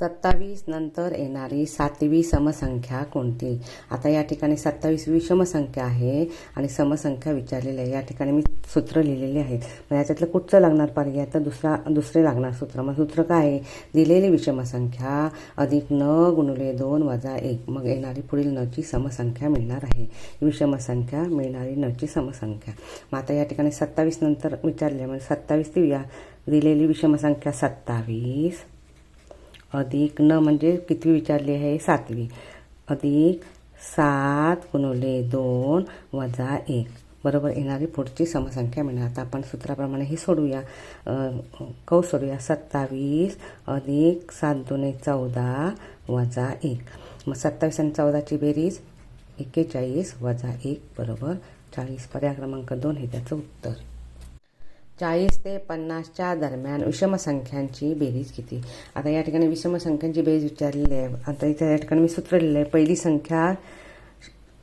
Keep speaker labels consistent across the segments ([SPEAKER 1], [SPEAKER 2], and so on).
[SPEAKER 1] सत्तावीस नंतर येणारी सातवी समसंख्या कोणती? आता या ठिकाणी सत्तावीस विषम संख्या आहे आणि समसंख्या विचारलेली आहे. या ठिकाणी मी सूत्र लिहिलेली आहेत. मग याच्यातलं कुठचं लागणार पर्याय तर दुसरा दुसरे लागणार सूत्र. मग सूत्र काय आहे? दिलेली विषम संख्या अधिक न गुणले दोन वजा एक. मग येणारी पुढील नची समसंख्या मिळणार आहे. विषम संख्या मिळणारी नची समसंख्या. मग आता या ठिकाणी सत्तावीस नंतर विचारले. म्हणजे सत्तावीस ती या दिलेली विषम संख्या सत्तावीस. अधिक न म्हणजे कितवी विचारली आहे? सातवी. अधिक सात गुणवले दोन वजा एक. बरोबर येणारी पुढची समसंख्या मिळणार आता आपण सूत्राप्रमाणे ही सोडूया. कौ सोडूया. सत्तावीस अधिक सात दोने चौदा वजा एक. मग सत्तावीस आणि चौदाची बेरीज एक्केचाळीस वजा एक. बरोबर. चाळीस. पर्याय क्रमांक दोन हे त्याचं उत्तर. चाळीस ते पन्नासच्या दरम्यान विषम संख्यांची बेरीज किती? आता या ठिकाणी विषम संख्यांची बेरीज विचारलेली आहे. आता इथे या ठिकाणी मी सूत्र लिहिलं आहे. पहिली संख्या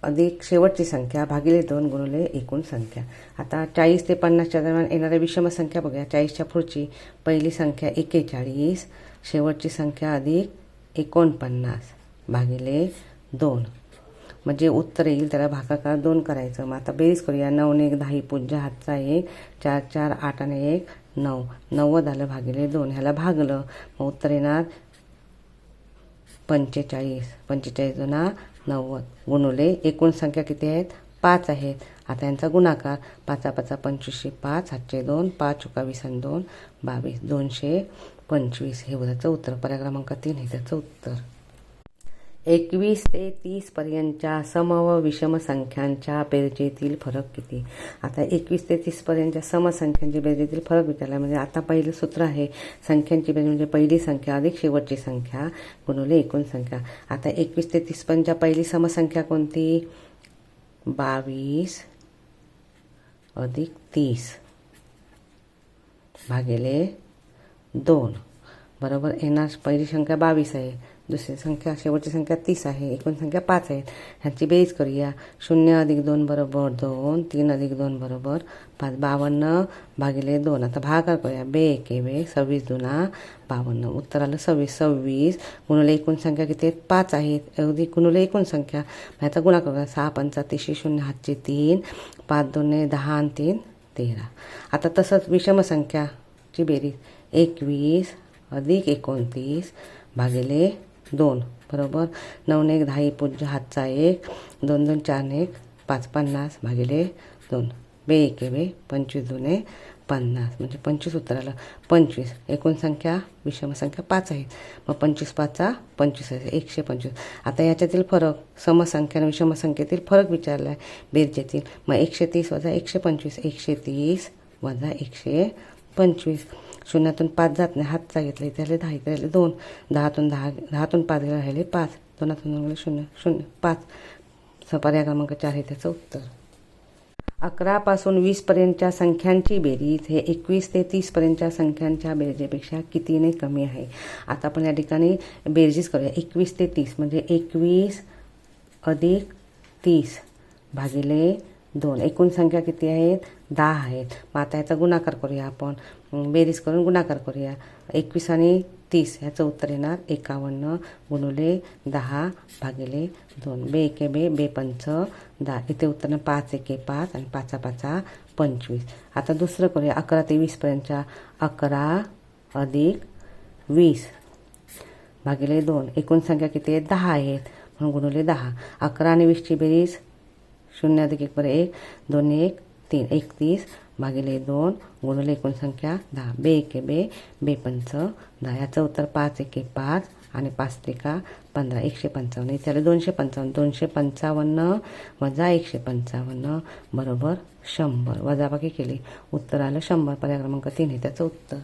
[SPEAKER 1] अधिक शेवटची संख्या भागिले दोन गुणुले एकूण संख्या. आता चाळीस ते पन्नासच्या दरम्यान येणाऱ्या विषम संख्या बघूया. चाळीसच्या पुढची पहिली संख्या एक्केचाळीस शेवटची संख्या अधिक एकोणपन्नास भागिले दोन. म्हणजे उत्तर येईल त्याला भागाकार दोन करायचं. मग आता बेरीज करूया. नऊ ने एक दहा पूज्य हातचा एक चार चार आठ आणि एक नऊ. नव्वद आलं भागिले दोन. ह्याला भागलं. मग उत्तर येणार पंचेचाळीस. पंचेचाळीस जुना नव्वद. गुणुले एकूण संख्या किती आहेत? पाच आहेत. आता यांचा गुणाकार. पाचा पाचा पंचवीसशे पाच. हातचे दोन. पाच चुकावीस आणि दोन. बावीस. दोनशे पंचवीस. हे उद्याचं उत्तर पर्याय क्रमांक तीन हे त्याचं उत्तर. एकवीस ते तीस पर्यंतच्या सम व विषम संख्यांच्या बेरजेतील फरक किती? आता एकवीस ते तीस पर्यंतच्या समसंख्यांची बेरजेतील फरक विचारला म्हणजे आता पहिलं सूत्र आहे संख्यांची बेरज म्हणजे पहिली संख्या अधिक शेवटची संख्या गुणवले एकूण संख्या. आता एकवीस ते तीस पर्यंतच्या पहिली समसंख्या कोणती? बावीस अधिक तीस भागिले दोन. बरोबर? येणार पहिली संख्या बावीस आहे दुसरी संख्या शेवटची संख्या तीस आहे एकूण संख्या पाच आहे ह्याची बेरीज करूया. शून्य अधिक दोन बरोबर दोन तीन अधिक दोन बरोबर पाच बावन्न भागिले दोन. आता भागाकार करूया. बे एके बे सव्वीस दुना बावन्न. उत्तर आलं सव्वीस सव्वीस. गुणुले एकूण संख्या किती आहेत? पाच आहेत. अगदी गुणुले एकूण संख्या. ह्याचा गुणा करूया. सहा पंचा तीसशे शून्य हातचे तीन. पाच दोन दहा आणि तीन तेरा. आता तसंच विषम संख्याची बेरीज. एकवीस अधिक एकोणतीस भागिले दोन बरोबर? नऊ एक दहा पूज्य हातचा एक दोन दोन चार एक पाच पन्नास भागिले दोन. बे एके बे पंचवीस दोने पन्नास. म्हणजे पंचवीस उत्तराला. आलं पंचवीस. एकूण संख्या विषम संख्या पाच आहे. मग पंचवीस पाचचा पंचवीस आहे. एकशे पंचवीस. आता याच्यातील फरक समसंख्या आणि विषम संख्येतील फरक विचारला आहे बेरजेतील मग एकशे तीस वजा एकशे पंचवीस. एकशे तीस वजा एकशे पंचवीस. शून्यातून पाच जात नाही. हातचा घेतला इथे आले दहा इथे आले दोन. दहातून दहा दहातून पाच गेले राहिले पाच. दोनातून दोन गेले शून्य शून्य पाच. स पर्याय क्रमांक चार आहे त्याचं उत्तर. अकरापासून वीसपर्यंतच्या संख्यांची बेरीज. हे एकवीस ते तीसपर्यंतच्या संख्यांच्या बेरजेपेक्षा कितीने कमी आहे? आता आपण या ठिकाणी बेरजेच करूया. एकवीस ते तीस म्हणजे एकवीस अधिक तीस भागिले दोन. एकूण संख्या किती आहेत? दहा आहेत. मग आता याचा गुणाकार करूया आपण. बेरीज करून गुणाकार करूया. एकवीस आणि तीस ह्याचं उत्तर येणार एकावन्न गुणुले दहा भागिले दोन. बे एके बे. बे पंच दहा. इथे उत्तर पाच एके पाच आणि पाचा पाचा पंचवीस. आता दुसरं करूया. अकरा ते वीसपर्यंतच्या अकरा अधिक वीस भागिले दोन. एकूण संख्या किती आहेत? दहा आहेत. म्हणून गुणुले दहा. अकरा आणि वीसची बेरीज शून्य अधिक एक बरं एक दोन एक तीन एकतीस भागिले दोन गुणले एकूण संख्या दहा. बे एके बे. बे पंच दहा. याचं उत्तर पाच एके पाच आणि पाच त्रिका पंधरा. एकशे पंचावन्न. इथे दोनशे पंचावन्न. दोनशे पंचावन्न वजा एकशे पंचावन्न बरोबर शंभर. वजाबाकी केली. उत्तर आलं शंभर. पर्याय क्रमांक तीन हे त्याचं उत्तर.